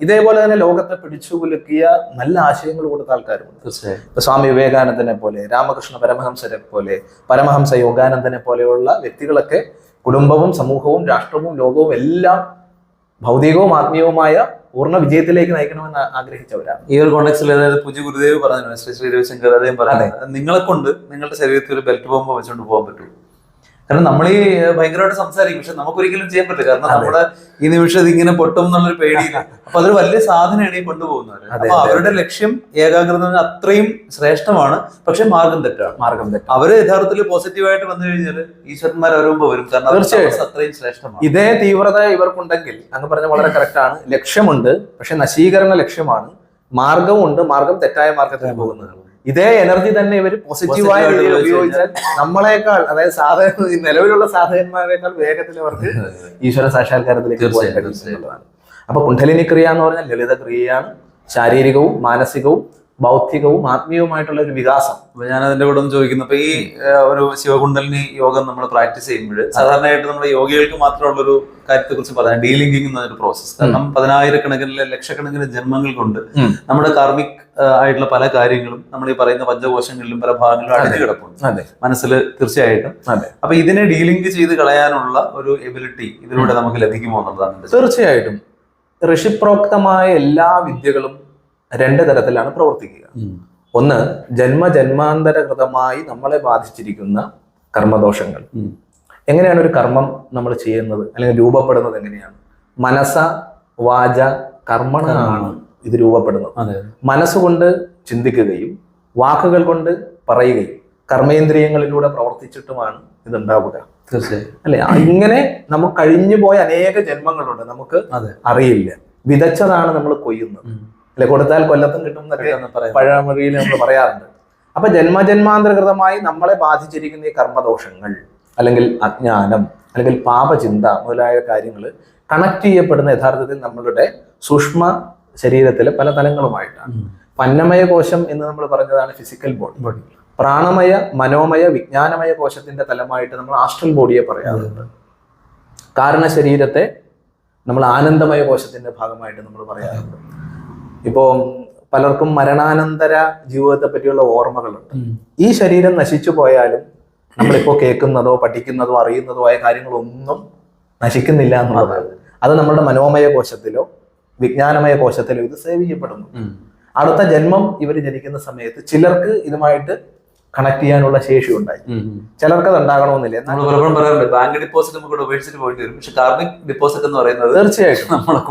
ഇതേപോലെ തന്നെ ലോകത്തെ പിടിച്ചു കുലുക്കിയ നല്ല ആശയങ്ങൾ കൊടുത്ത
ആൾക്കാരുണ്ട്
ഇപ്പൊ സ്വാമി വിവേകാനന്ദനെ പോലെ രാമകൃഷ്ണ പരമഹംസരെ പോലെ പരമഹംസ യോഗാനന്ദനെ പോലെയുള്ള വ്യക്തികളൊക്കെ കുടുംബവും സമൂഹവും രാഷ്ട്രവും ലോകവും എല്ലാം ഭൗതികവും ആത്മീയവുമായ പൂർണ വിജയത്തിലേക്ക് നയിക്കണമെന്ന് ആഗ്രഹിച്ചവരാണ്.
ഈ ഒരു കോണ്ടക്സിൽ അതായത് പുജി ഗുരുദേവ് പറഞ്ഞു ശ്രീ ശ്രീ രവിശങ്കർ അദ്ദേഹം പറഞ്ഞു നിങ്ങളെ കൊണ്ട് നിങ്ങളുടെ ശരീരത്തിൽ ഒരു ബെൽറ്റ് ബോംബ് വെച്ചുകൊണ്ട് പോകാൻ പറ്റുള്ളൂ കാരണം നമ്മൾ ഈ ഭയങ്കരമായിട്ട് സംസാരിക്കും. പക്ഷെ നമുക്കൊരിക്കലും ചെയ്യാൻ പറ്റില്ല. കാരണം നമ്മുടെ ഈ നിമിഷം ഇത് ഇങ്ങനെ പൊട്ടും എന്നുള്ളൊരു പേടിയില്ല. അപ്പൊ അതൊരു വലിയ സാധനമാണ് ഈ
കൊണ്ടുപോകുന്നത്.
അപ്പൊ അവരുടെ ലക്ഷ്യം ഏകാഗ്രത അത്രയും ശ്രേഷ്ഠമാണ്. പക്ഷെ മാർഗം തെറ്റാണ്.
മാർഗം തെറ്റ
അവർ യഥാർത്ഥത്തിൽ പോസിറ്റീവായിട്ട് വന്നു കഴിഞ്ഞാൽ ഈശ്വരന്മാർ വരുമ്പോ വരും. കാരണം
തീർച്ചയായും.
അത്രയും ശ്രേഷ്ഠമാണ്.
ഇതേ തീവ്രത ഇവർക്കുണ്ടെങ്കിൽ അങ്ങ് പറഞ്ഞ വളരെ (laughs) കറക്റ്റ് ആണ് ലക്ഷ്യമുണ്ട് പക്ഷെ നശീകരണ ലക്ഷ്യമാണ്. മാർഗമുണ്ട് മാർഗം തെറ്റായ മാർഗത്തിൽ പോകുന്നത് ഇതേ എനർജി തന്നെ ഇവർ പോസിറ്റീവായ രീതിയിൽ ഉപയോഗിച്ചാൽ നമ്മളെക്കാൾ അതായത് സാധാരണ നിലവിലുള്ള സാധകന്മാരെക്കാൾ വേഗത്തിൽ അവർക്ക് ഈശ്വര സാക്ഷാത്കാരത്തിലേക്ക് പോകാൻ കഴിയും അപ്പൊ കുണ്ഡലിനി ക്രിയ എന്ന് പറഞ്ഞാൽ ലളിത ക്രിയയാണ് ശാരീരികവും മാനസികവും ബൗദ്ധികവും ആത്മീയവുമായിട്ടുള്ള ഒരു വികാസം.
അപ്പൊ ഞാൻ അതിന്റെ കൂടെ ഒന്ന് ചോദിക്കുന്നു. അപ്പൊ ഈ ഒരു ശിവകുണ്ടലിനി യോഗം നമ്മൾ പ്രാക്ടീസ് ചെയ്യുമ്പോൾ സാധാരണയായിട്ട് നമ്മുടെ യോഗികൾക്ക് മാത്രമുള്ള ഒരു കാര്യത്തെ കുറിച്ച് പറയാം ഡീലിങ്കിങ് എന്നൊരു പ്രോസസ്സ് കാരണം പതിനായിരക്കണക്കിന് ലക്ഷക്കണക്കിന് ജന്മങ്ങൾ കൊണ്ട് നമ്മുടെ കാർമിക് ആയിട്ടുള്ള പല കാര്യങ്ങളും നമ്മൾ ഈ പറയുന്ന പഞ്ചകോശങ്ങളിലും പല ഭാഗങ്ങളിലും അടിച്ചു കിടപ്പുണ്ട്. മനസ്സിൽ തീർച്ചയായിട്ടും. അപ്പൊ ഇതിനെ ഡീലിംഗ് ചെയ്ത് കളയാനുള്ള ഒരു എബിലിറ്റി ഇതിലൂടെ നമുക്ക് ലഭിക്കുമോ എന്നുള്ളതാണ്.
തീർച്ചയായിട്ടും. ഋഷിപ്രോക്തമായ എല്ലാ വിദ്യകളും രണ്ട് തരത്തിലാണ് പ്രവർത്തിക്കുക. ഒന്ന് ജന്മ ജന്മജന്മാന്തരകൃതമായി നമ്മളെ ബാധിച്ചിരിക്കുന്ന കർമ്മദോഷങ്ങൾ. എങ്ങനെയാണ് ഒരു കർമ്മം നമ്മൾ ചെയ്യുന്നത്? അല്ലെങ്കിൽ രൂപപ്പെടുന്നത് എങ്ങനെയാണ്? മനസ്സ വാച കർമ്മണമാണ് ഇത് രൂപപ്പെടുന്നത്. മനസ്സുകൊണ്ട് ചിന്തിക്കുകയും വാക്കുകൾ കൊണ്ട് പറയുകയും കർമ്മേന്ദ്രിയങ്ങളിലൂടെ പ്രവർത്തിച്ചിട്ടുമാണ് ഇതുണ്ടാവുക.
തീർച്ചയായും.
അല്ലെ? ഇങ്ങനെ നമുക്ക് കഴിഞ്ഞു പോയ അനേക ജന്മങ്ങളുണ്ട്. നമുക്ക് അറിയില്ല. വിതച്ചതാണ് നമ്മൾ കൊയ്യുന്നത്. അല്ലെ? കൊടുത്താൽ കൊല്ലത്തും കിട്ടും എന്നൊക്കെ പഴമൊഴിയിൽ നമ്മൾ പറയാറുണ്ട്. അപ്പൊ ജന്മജന്മാന്തരകൃതമായി നമ്മളെ ബാധിച്ചിരിക്കുന്ന ഈ കർമ്മദോഷങ്ങൾ അല്ലെങ്കിൽ അജ്ഞാനം അല്ലെങ്കിൽ പാപചിന്ത മുതലായ കാര്യങ്ങൾ കണക്ട് ചെയ്യപ്പെടുന്ന യഥാർത്ഥത്തിൽ നമ്മളുടെ സൂക്ഷ്മ ശരീരത്തിലെ പല തലങ്ങളുമായിട്ടാണ്. പന്നമയ കോശം എന്ന് നമ്മൾ പറഞ്ഞതാണ് ഫിസിക്കൽ ബോഡി
ബോഡി
പ്രാണമയ മനോമയ വിജ്ഞാനമയ കോശത്തിന്റെ തലമായിട്ട് നമ്മൾ ആസ്ട്രൽ ബോഡിയെ പറയാറുണ്ട്. കാരണ ശരീരത്തെ നമ്മൾ ആനന്ദമയ കോശത്തിന്റെ ഭാഗമായിട്ട് നമ്മൾ പറയാറുണ്ട്. ഇപ്പോൾ പലർക്കും മരണാനന്തര ജീവിതത്തെ പറ്റിയുള്ള ഓർമ്മകളുണ്ട്. ഈ ശരീരം നശിച്ചു പോയാലും നമ്മളിപ്പോൾ കേൾക്കുന്നതോ പഠിക്കുന്നതോ അറിയുന്നതോ ആയ കാര്യങ്ങളൊന്നും നശിക്കുന്നില്ല എന്നുള്ളതാണ്. അത് നമ്മുടെ മനോമയ കോശത്തിലോ വിജ്ഞാനമയ കോശത്തിലോ ഇത് സേവ് ചെയ്യപ്പെടുന്നു. അടുത്ത ജന്മം ഇവർ ജനിക്കുന്ന സമയത്ത് ചിലർക്ക് ഇതുമായിട്ട് കണക്ട് ചെയ്യാനുള്ള ശേഷി ഉണ്ടായി. ചിലർക്ക് അത് ഉണ്ടാകണമെന്നില്ല.
പറയാറുണ്ട് ബാങ്ക് ഡിപ്പോസിറ്റ് നമുക്ക് ഉപേക്ഷിച്ചിട്ട് പോയിട്ട് വരും. പക്ഷെ കാർമിക് ഡിപ്പോസിറ്റ് എന്ന് പറയുന്നത്
തീർച്ചയായിട്ടും.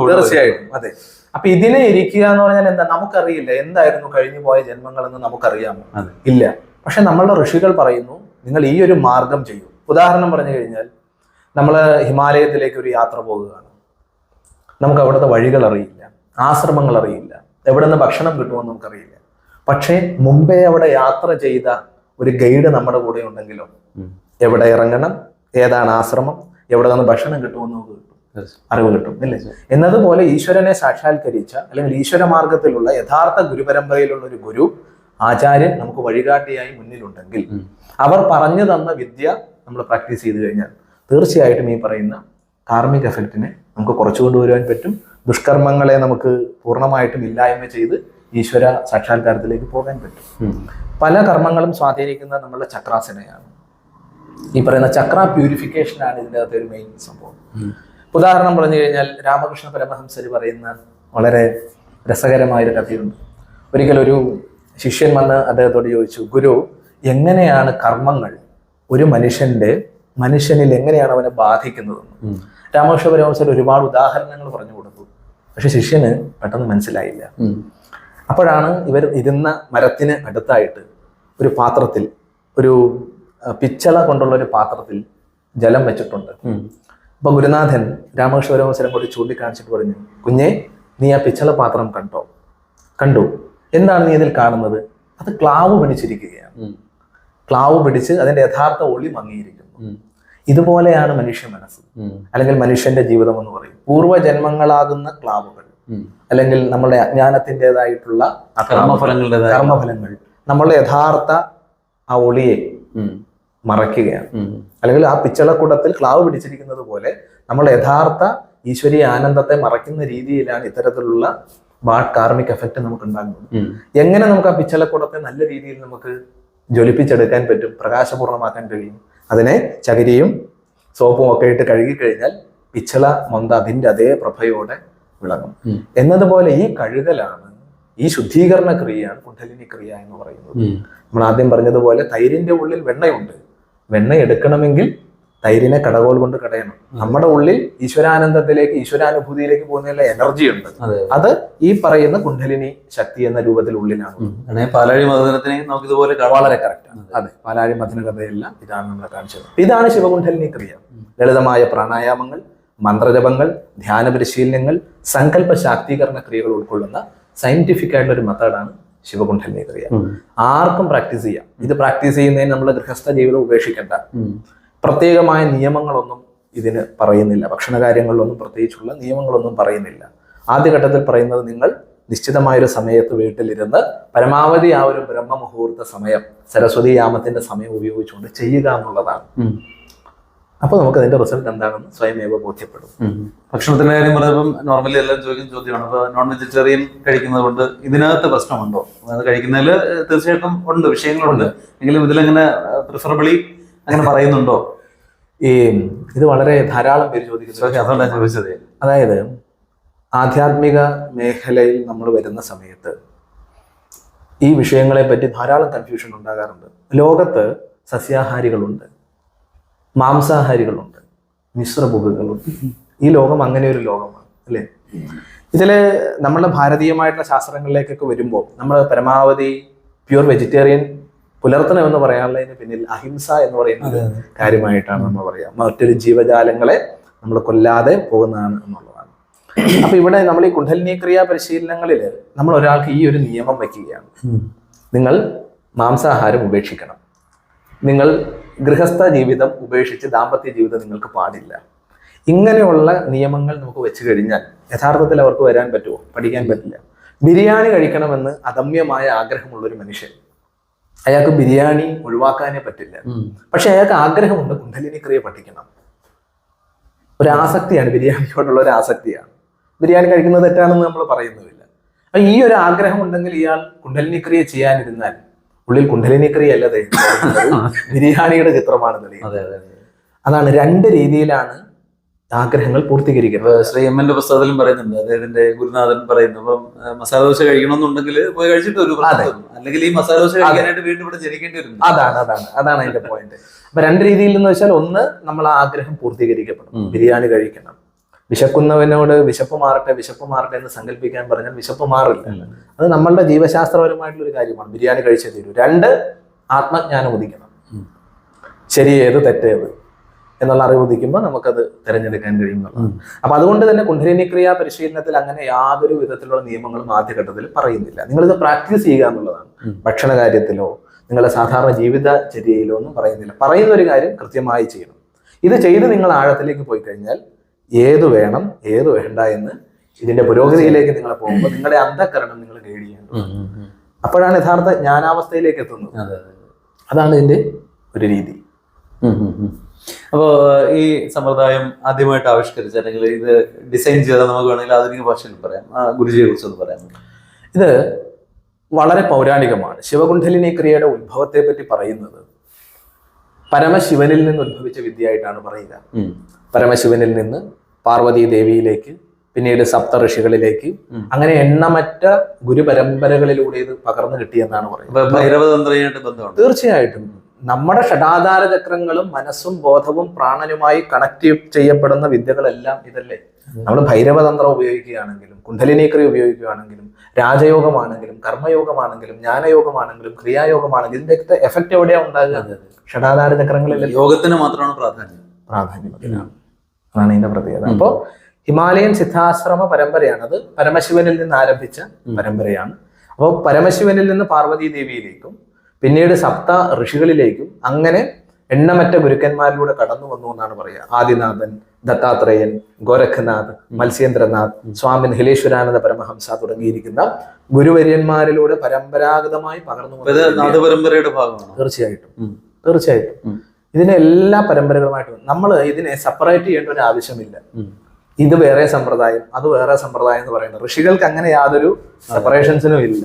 തീർച്ചയായിട്ടും. അതെ. അപ്പൊ ഇതിനെ ഇരിക്കുക എന്ന് പറഞ്ഞാൽ എന്താ? നമുക്കറിയില്ല. എന്തായിരുന്നു കഴിഞ്ഞു പോയ ജന്മങ്ങളെന്ന് നമുക്കറിയാമോ? ഇല്ല. പക്ഷെ നമ്മളുടെ ഋഷികൾ പറയുന്നു നിങ്ങൾ ഈ ഒരു മാർഗം ചെയ്യൂ. ഉദാഹരണം പറഞ്ഞു കഴിഞ്ഞാൽ നമ്മൾ ഹിമാലയത്തിലേക്ക് ഒരു യാത്ര പോകുകയാണ്. നമുക്ക് അവിടുത്തെ വഴികൾ അറിയില്ല. ആശ്രമങ്ങൾ അറിയില്ല. എവിടെ നിന്ന് ഭക്ഷണം കിട്ടുമെന്ന് നമുക്കറിയില്ല. പക്ഷേ മുമ്പേ അവിടെ യാത്ര ചെയ്ത ഒരു ഗൈഡ് നമ്മുടെ കൂടെ ഉണ്ടെങ്കിലോ എവിടെ ഇറങ്ങണം ഏതാണ് ആശ്രമം എവിടെ നിന്ന് ഭക്ഷണം കിട്ടുമെന്ന് നമുക്ക് കിട്ടും. അറിവ് കിട്ടും അല്ലേ എന്നതുപോലെ ഈശ്വരനെ സാക്ഷാത്കരിച്ച അല്ലെങ്കിൽ ഈശ്വര മാർഗത്തിലുള്ള യഥാർത്ഥ ഗുരുപരമ്പരയിലുള്ള ഒരു ഗുരു ആചാര്യൻ നമുക്ക് വഴികാട്ടിയായി മുന്നിലുണ്ടെങ്കിൽ അവർ പറഞ്ഞു തന്ന വിദ്യ നമ്മൾ പ്രാക്ടീസ് ചെയ്തു കഴിഞ്ഞാൽ തീർച്ചയായിട്ടും ഈ പറയുന്ന കാർമിക് എഫക്റ്റിനെ നമുക്ക് കുറച്ചു കൊണ്ടുവരുവാൻ പറ്റും. ദുഷ്കർമ്മങ്ങളെ നമുക്ക് പൂർണമായിട്ടും ഇല്ലായ്മ ചെയ്ത് ഈശ്വര സാക്ഷാത്കാരത്തിലേക്ക് പോകാൻ പറ്റും. പല കർമ്മങ്ങളും സ്വാധീനിക്കുന്ന നമ്മളുടെ ചക്രാസനയാണ്. ഈ പറയുന്ന ചക്ര പ്യൂരിഫിക്കേഷനാണ് ഇതിന്റെ അകത്ത് ഒരു മെയിൻ സംഭവം. ഉദാഹരണം പറഞ്ഞു കഴിഞ്ഞാൽ രാമകൃഷ്ണ പരമഹംസർ പറയുന്ന വളരെ രസകരമായൊരു കഥയുണ്ട്. ഒരിക്കലൊരു ശിഷ്യൻ വന്ന് അദ്ദേഹത്തോട് ചോദിച്ചു ഗുരു എങ്ങനെയാണ് കർമ്മങ്ങൾ ഒരു മനുഷ്യന്റെ മനുഷ്യനിൽ എങ്ങനെയാണ് അവനെ ബാധിക്കുന്നതെന്ന്. രാമകൃഷ്ണ പരമഹംസർ ഒരുപാട് ഉദാഹരണങ്ങൾ പറഞ്ഞു കൊടുത്തു. പക്ഷെ ശിഷ്യന് പെട്ടെന്ന് മനസ്സിലായില്ല. അപ്പോഴാണ് ഇവർ ഇരുന്ന മരത്തിന് അടുത്തായിട്ട് ഒരു പാത്രത്തിൽ ഒരു പിച്ചള കൊണ്ടുള്ള ഒരു പാത്രത്തിൽ ജലം വെച്ചിട്ടുണ്ട്. അപ്പൊ ഗുരുനാഥൻ രാമകൃഷ്ണ പരമഹംസരം കൂടി ചൂണ്ടിക്കാണിച്ചിട്ട് പറഞ്ഞു കുഞ്ഞെ നീ ആ പിച്ചള പാത്രം കണ്ടോ? കണ്ടു. എന്താണ് നീ ഇതിൽ കാണുന്നത്? അത് ക്ലാവ് പിടിച്ചിരിക്കുകയാണ്. ക്ലാവ് പിടിച്ച് അതിന്റെ യഥാർത്ഥ ഒളി മങ്ങിയിരിക്കുന്നു. ഇതുപോലെയാണ് മനുഷ്യ മനസ്സ്. അല്ലെങ്കിൽ മനുഷ്യന്റെ ജീവിതം എന്ന് പറയും. പൂർവജന്മങ്ങളാകുന്ന ക്ലാവുകൾ. അല്ലെങ്കിൽ നമ്മുടെ
അജ്ഞാനത്തിന്റെതായിട്ടുള്ള
കർമ്മഫലങ്ങൾ നമ്മളുടെ യഥാർത്ഥ ആ ഒളിയെ മറയ്ക്കുകയാണ്. അല്ലെങ്കിൽ ആ പിച്ചളക്കൂടത്തിൽ ക്ലാവ് പിടിച്ചിരിക്കുന്നത് പോലെ നമ്മൾ യഥാർത്ഥ ഈശ്വരീയ ആനന്ദത്തെ മറയ്ക്കുന്ന രീതിയിലാണ് ഇത്തരത്തിലുള്ള ബാഡ് കാർമിക് എഫക്റ്റ് നമുക്ക് ഉണ്ടാകുന്നത് എങ്ങനെ നമുക്ക് ആ പിച്ചളക്കൂടത്തെ നല്ല രീതിയിൽ നമുക്ക് ജ്വലിപ്പിച്ചെടുക്കാൻ പറ്റും പ്രകാശപൂർണമാക്കാൻ കഴിയും? അതിനെ ചകിരിയും സോപ്പും ഒക്കെ ഇട്ട് കഴുകി കഴിഞ്ഞാൽ പിച്ചള മൊന്ത അതിന്റെ അതേ പ്രഭയോടെ വിളങ്ങും എന്നതുപോലെ ഈ കഴുകലാണ് ഈ ശുദ്ധീകരണ ക്രിയയാണ് കുണ്ഡലിനി ക്രിയ എന്ന് പറയുന്നത്. നമ്മൾ ആദ്യം പറഞ്ഞതുപോലെ തൈരിന്റെ ഉള്ളിൽ വെണ്ണയുണ്ട്. വെണ്ണ എടുക്കണമെങ്കിൽ തൈരിനെ കടകോൾ കൊണ്ട് കടയണം. നമ്മുടെ ഉള്ളിൽ ഈശ്വരാനന്ദത്തിലേക്ക് ഈശ്വരാനുഭൂതിയിലേക്ക് പോകുന്നതിലെ എനർജി ഉണ്ട്.
അത്.
ഈ പറയുന്ന കുണ്ഡലിനി ശക്തി എന്ന രൂപത്തിൽ ഉള്ളിലാണ്.
പാലാഴി മഥനത്തിനെ നമുക്ക് ഇതുപോലെ
വളരെ കറക്റ്റ് ആണ്. അതെ. പാലാഴി മഥനകഥയെല്ലാം ഇതാണ് നമ്മളെ കാണിച്ചത്. ഇതാണ് ശിവകുണ്ഡലിനി ക്രിയ. ലളിതമായ പ്രാണായാമങ്ങൾ മന്ത്രജപങ്ങൾ ധ്യാന പരിശീലനങ്ങൾ സങ്കല്പ ശാക്തീകരണ ക്രിയകൾ ഉൾക്കൊള്ളുന്ന സയന്റിഫിക് ആയിട്ടുള്ള ഒരു മെത്തേഡാണ് ശിവകുണ്ഡലിനി ക്രിയ ആർക്കും പ്രാക്ടീസ് ചെയ്യാം. ഇത് പ്രാക്ടീസ് ചെയ്യുന്നതിന് നമ്മൾ ഗൃഹസ്ഥ ജീവിതം ഉപേക്ഷിക്കേണ്ട. പ്രത്യേകമായ നിയമങ്ങളൊന്നും ഇതിന് പറയുന്നില്ല. ഭക്ഷണ കാര്യങ്ങളിലൊന്നും പ്രത്യേകിച്ചുള്ള നിയമങ്ങളൊന്നും പറയുന്നില്ല. ആദ്യഘട്ടത്തിൽ പറയുന്നത് നിങ്ങൾ നിശ്ചിതമായൊരു സമയത്ത് വീട്ടിലിരുന്ന് പരമാവധി ആ ഒരു ബ്രഹ്മ മുഹൂർത്ത സമയം സരസ്വതി യാമത്തിന്റെ സമയം ഉപയോഗിച്ചുകൊണ്ട് ചെയ്യുക എന്നുള്ളതാണ്. അപ്പോൾ നമുക്ക് അതിന്റെ റിസൾട്ട് എന്താണെന്ന് സ്വയമേവ ബോധ്യപ്പെടും.
ഭക്ഷണത്തിന്റെ കാര്യം പറഞ്ഞപ്പം നോർമലി എല്ലാം ചോദിക്കുന്ന ചോദ്യമാണ്. അപ്പൊ നോൺ വെജിറ്റേറിയൻ കഴിക്കുന്നത് കൊണ്ട് ഇതിനകത്ത് പ്രശ്നമുണ്ടോ? അത് കഴിക്കുന്നതിൽ തീർച്ചയായിട്ടും ഉണ്ട് വിഷയങ്ങളുണ്ട്. എങ്കിലും ഇതിലങ്ങനെ പ്രിഫറബിളി അങ്ങനെ പറയുന്നുണ്ടോ?
ഈ ഇത് വളരെ ധാരാളം പേര് ചോദിക്കുന്നു
അതുകൊണ്ടാണ് ചോദിച്ചത്.
അതായത് ആധ്യാത്മിക മേഖലയിൽ നമ്മൾ വരുന്ന സമയത്ത് ഈ വിഷയങ്ങളെ പറ്റി ധാരാളം കൺഫ്യൂഷൻ ഉണ്ടാകാറുണ്ട്. ലോകത്ത് സസ്യാഹാരികളുണ്ട്. മാംസാഹാരികളുണ്ട് മിശ്രഭുക്കുകളുണ്ട് ഈ ലോകം അങ്ങനെ ഒരു ലോകമാണ് അല്ലേ? ഇതിൽ നമ്മുടെ ഭാരതീയമായിട്ടുള്ള ശാസ്ത്രങ്ങളിലേക്കൊക്കെ വരുമ്പോൾ നമ്മൾ പരമാവധി പ്യുവർ വെജിറ്റേറിയൻ പുലർത്തണം എന്ന് പറയാനുള്ളതിന് പിന്നിൽ അഹിംസ എന്ന് പറയുന്നത് കാര്യമായിട്ടാണ് നമ്മൾ പറയാം. മറ്റൊരു ജീവജാലങ്ങളെ നമ്മൾ കൊല്ലാതെ പോകുന്നതാണ് എന്നുള്ളതാണ്. അപ്പൊ ഇവിടെ നമ്മൾ ഈ കുണ്ഡലിനി ക്രിയാ പരിശീലനങ്ങളിൽ നമ്മൾ ഒരാൾക്ക് ഈ ഒരു നിയമം വയ്ക്കുകയാണ്. നിങ്ങൾ മാംസാഹാരം ഉപേക്ഷിക്കണം. നിങ്ങൾ ഗൃഹസ്ഥ ജീവിതം ഉപേക്ഷിച്ച് ദാമ്പത്യ ജീവിതം നിങ്ങൾക്ക് പാടില്ല. ഇങ്ങനെയുള്ള നിയമങ്ങൾ നമുക്ക് വെച്ചു കഴിഞ്ഞാൽ യഥാർത്ഥത്തിൽ അവർക്ക് വരാൻ പറ്റുമോ? പഠിക്കാൻ പറ്റില്ല. ബിരിയാണി കഴിക്കണമെന്ന് അദമ്യമായ ആഗ്രഹമുള്ള ഒരു മനുഷ്യൻ. അയാൾക്ക് ബിരിയാണി ഒഴിവാക്കാനേ പറ്റില്ല. പക്ഷെ അയാൾക്ക് ആഗ്രഹമുണ്ട് കുണ്ടലിനി ക്രിയ പഠിക്കണം. ഒരു ആസക്തിയാണ് ബിരിയാണിയോടുള്ള ഒരു ആസക്തിയാണ് ബിരിയാണി കഴിക്കുന്നത് തെറ്റാണെന്ന് നമ്മൾ പറയുന്നുമില്ല. അപ്പൊ ഈ ഒരു ആഗ്രഹം ഉണ്ടെങ്കിൽ ഇയാൾ കുണ്ടലിനി ക്രിയ ചെയ്യാനിരുന്നാൽ ഉള്ളിൽ കുണ്ടലിനി ക്രിയ അല്ല ബിരിയാണിയുടെ ചിത്രമാണ് തെളിയുന്നത്
അതെ അതെ
അതാണ് രണ്ട് രീതിയിലാണ് ആഗ്രഹങ്ങൾ പൂർത്തീകരിക്കുന്നത്.
ശ്രീ എം എന്റെ പുസ്തകത്തിലും പറയുന്നുണ്ട്. അദ്ദേഹത്തിന്റെ ഗുരുനാഥൻ പറയുന്നു. അപ്പം മസാല ദോശ കഴിക്കണമെന്നുണ്ടെങ്കിൽ പോയി കഴിച്ചിട്ട് ഒരു അല്ലെങ്കിൽ ഈ മസാല ദോശ കഴിക്കാനായിട്ട് വീണ്ടും ഇവിടെ ജനിക്കേണ്ടി വരും.
അതാണ് അതാണ് അതാണ് അതിന്റെ പോയിന്റ് അപ്പൊ രണ്ട് രീതിയിൽ എന്ന് വെച്ചാൽ ഒന്ന് നമ്മൾ ആ ആഗ്രഹം പൂർത്തീകരിക്കപ്പെടും ബിരിയാണി കഴിക്കണം. വിശക്കുന്നവനോട് വിശപ്പ് മാറട്ടെ വിശപ്പ് മാറട്ടെ എന്ന് സങ്കല്പിക്കാൻ പറഞ്ഞാൽ വിശപ്പ് മാറില്ല. അത് നമ്മളുടെ ജീവശാസ്ത്രപരമായിട്ടുള്ള ഒരു കാര്യമാണ്. ബിരിയാണി കഴിച്ചേ തീരൂ. രണ്ട് ആത്മജ്ഞാനം ഉദിക്കണം.
ശരിയേത്
ശരി ഏത് തെറ്റേത് എന്നുള്ള അറിവ് ഉദിക്കുമ്പോൾ നമുക്കത് തിരഞ്ഞെടുക്കാൻ കഴിയുന്നതാണ് അപ്പൊ അതുകൊണ്ട് തന്നെ കുണ്ഡലിനി ക്രിയ പരിശീലനത്തിൽ അങ്ങനെ യാതൊരു വിധത്തിലുള്ള നിയമങ്ങളും ആദ്യഘട്ടത്തിൽ പറയുന്നില്ല. നിങ്ങളിത് പ്രാക്ടീസ് ചെയ്യുക എന്നുള്ളതാണ്. ഭക്ഷണ കാര്യത്തിലോ നിങ്ങളുടെ സാധാരണ ജീവിതചര്യയിലോ ഒന്നും പറയുന്നില്ല. പറയുന്ന ഒരു കാര്യം കൃത്യമായി ചെയ്യണം. ഇത് ചെയ്ത് നിങ്ങൾ ആഴത്തിലേക്ക് പോയി കഴിഞ്ഞാൽ ഏത് വേണം ഏത് വേണ്ട എന്ന് ഇതിന്റെ പുരോഗതിയിലേക്ക് നിങ്ങൾ പോകുമ്പോൾ നിങ്ങളുടെ അന്ധകരണം നിങ്ങൾ ഗൈഡ് ചെയ്യേണ്ടത്. അപ്പോഴാണ് യഥാർത്ഥ ജ്ഞാനാവസ്ഥയിലേക്ക് എത്തുന്നത്.
അതെ അതെ.
അതാണ് ഇതിന്റെ ഒരു രീതി.
ഉം, ഉം, ഉം. അപ്പോ ഈ സമ്പ്രദായം ആദ്യമായിട്ട് ആവിഷ്കരിച്ച അല്ലെങ്കിൽ ഇത് ഡിസൈൻ ചെയ്ത നമുക്ക് വേണമെങ്കിൽ ആധുനിക ഭാഷയിൽ പറയാം. ഗുരുജിയെ കുറിച്ച് ഒന്ന് പറയാം
ഇത് വളരെ പൗരാണികമാണ്. ശിവകുണ്ഠലിനി ക്രിയയുടെ ഉത്ഭവത്തെ പറ്റി പറയുന്നത് പരമശിവനിൽ നിന്ന് ഉത്ഭവിച്ച വിദ്യയായിട്ടാണ് പറയുക. പരമശിവനിൽ നിന്ന് പാർവതി ദേവിയിലേക്ക് പിന്നീട് സപ്ത ഋഷികളിലേക്ക് അങ്ങനെ എണ്ണമറ്റ ഗുരുപരമ്പരകളിലൂടെ ഇത് പകർന്നു കിട്ടിയെന്നാണ് പറയുന്നത്. തീർച്ചയായിട്ടും. നമ്മുടെ ഷടാധാര ചക്രങ്ങളും മനസ്സും ബോധവും പ്രാണനുമായി കണക്ട് ചെയ്യപ്പെടുന്ന വിദ്യകളെല്ലാം ഇതല്ലേ? നമ്മൾ ഭൈരവതന്ത്രം ഉപയോഗിക്കുകയാണെങ്കിലും കുണ്ഡലിനീക്രിയ ഉപയോഗിക്കുകയാണെങ്കിലും രാജയോഗമാണെങ്കിലും കർമ്മയോഗമാണെങ്കിലും ജ്ഞാനയോഗമാണെങ്കിലും ക്രിയായോഗമാണെങ്കിലും ഇതിന്റെയൊക്കെ എഫക്റ്റ് എവിടെയാണ് ഉണ്ടാകുക? ഷടാധാര. ചക്രങ്ങളിൽ
യോഗത്തിന് മാത്രമാണ് പ്രാധാന്യം.
പ്രാധാന്യം. അതാണ് ഇതിന്റെ പ്രത്യേകത. അപ്പോ ഹിമാലയൻ സിദ്ധാശ്രമ പരമ്പരയാണ് അത് പരമശിവനിൽ നിന്ന് ആരംഭിച്ച പരമ്പരയാണ്. അപ്പോൾ പരമശിവനിൽ നിന്ന് പാർവതി ദേവിയിലേക്കും പിന്നീട് സപ്ത ഋഷികളിലേക്കും അങ്ങനെ എണ്ണമറ്റ ഗുരുക്കന്മാരിലൂടെ കടന്നു വന്നു എന്നാണ് പറയുക. ആദിനാഥൻ ദത്താത്രേയൻ ഗോരഖനാഥ് മത്സ്യേന്ദ്രനാഥ് സ്വാമി നിഖിലേശ്വരാനന്ദ പരമഹംസ തുടങ്ങിയിരിക്കുന്ന ഗുരുവര്യന്മാരിലൂടെ പരമ്പരാഗതമായി പകർന്നു
പരമ്പരയുടെ ഭാഗമാണ്?
തീർച്ചയായിട്ടും. തീർച്ചയായിട്ടും. ഇതിനെ എല്ലാ പരമ്പരകളുമായിട്ടും നമ്മൾ ഇതിനെ സെപ്പറേറ്റ് ചെയ്യേണ്ട ഒരു ആവശ്യമില്ല. ഇത് വേറെ സമ്പ്രദായം അത് വേറെ സമ്പ്രദായം എന്ന് പറയുന്നത് ഋഷികൾക്ക് അങ്ങനെ യാതൊരു സെപ്പറേഷൻസിനും ഇല്ല.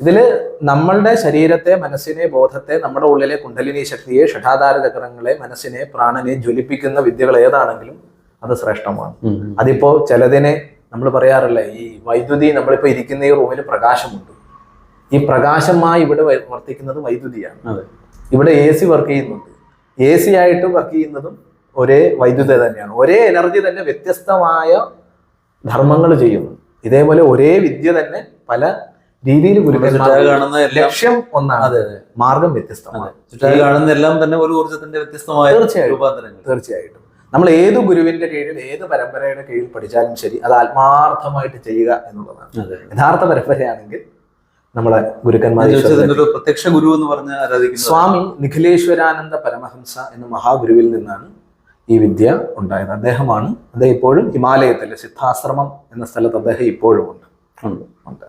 ഉം.
ഇതിൽ നമ്മളുടെ ശരീരത്തെ മനസ്സിനെ ബോധത്തെ നമ്മുടെ ഉള്ളിലെ കുണ്ടലിനി ശക്തിയെ ഷഠാധാര ചക്രങ്ങളെ മനസ്സിനെ പ്രാണനെ ജ്വലിപ്പിക്കുന്ന വിദ്യകൾ ഏതാണെങ്കിലും അത് ശ്രേഷ്ഠമാണ്. അതിപ്പോ ചിലതിനെ നമ്മൾ പറയാറില്ലേ ഈ വൈദ്യുതി നമ്മളിപ്പോ ഇരിക്കുന്ന ഈ റൂമിൽ പ്രകാശമുണ്ട്. ഈ പ്രകാശമായി ഇവിടെ വർത്തിക്കുന്നത് വൈദ്യുതിയാണ്. ഇവിടെ എ സി വർക്ക് ചെയ്യുന്നുണ്ട്. എ സി ആയിട്ട് വർക്ക് ചെയ്യുന്നതും ഒരേ വൈദ്യുതി തന്നെയാണ്. ഒരേ എനർജി തന്നെ വ്യത്യസ്തമായ ധർമ്മങ്ങൾ ചെയ്യുന്നു. ഇതേപോലെ ഒരേ വിദ്യ തന്നെ പല രീതിയിൽ
കാണുന്ന
ലക്ഷ്യം ഒന്നാണ്.
അതെ അതെ.
മാർഗം വ്യത്യസ്തമാണ്.
കാണുന്ന എല്ലാം തന്നെ ഒരു ഊർജത്തിന്റെ വ്യത്യസ്തമായ
തീർച്ചയായും. തീർച്ചയായിട്ടും. നമ്മൾ ഏത് ഗുരുവിന്റെ കീഴിൽ ഏത് പരമ്പരയുടെ കീഴിൽ പഠിച്ചാലും ശരി അത് ആത്മാർത്ഥമായിട്ട് ചെയ്യുക എന്നുള്ളതാണ്. യഥാർത്ഥ പരമ്പരയാണെങ്കിൽ നമ്മളെ ഗുരുക്കന്മാർ
പ്രത്യക്ഷ ഗുരു എന്ന് പറഞ്ഞ
സ്വാമി നിഖിലേശ്വരാനന്ദ പരമഹംസ എന്ന മഹാഗുരുവിൽ നിന്നാണ് ഈ വിദ്യ ഉണ്ടായത്. അദ്ദേഹമാണ് അദ്ദേഹം ഇപ്പോഴും ഹിമാലയത്തിലെ സിദ്ധാശ്രമം എന്ന സ്ഥലത്ത് അദ്ദേഹം ഇപ്പോഴും
ഉണ്ട്.
ഉണ്ട്.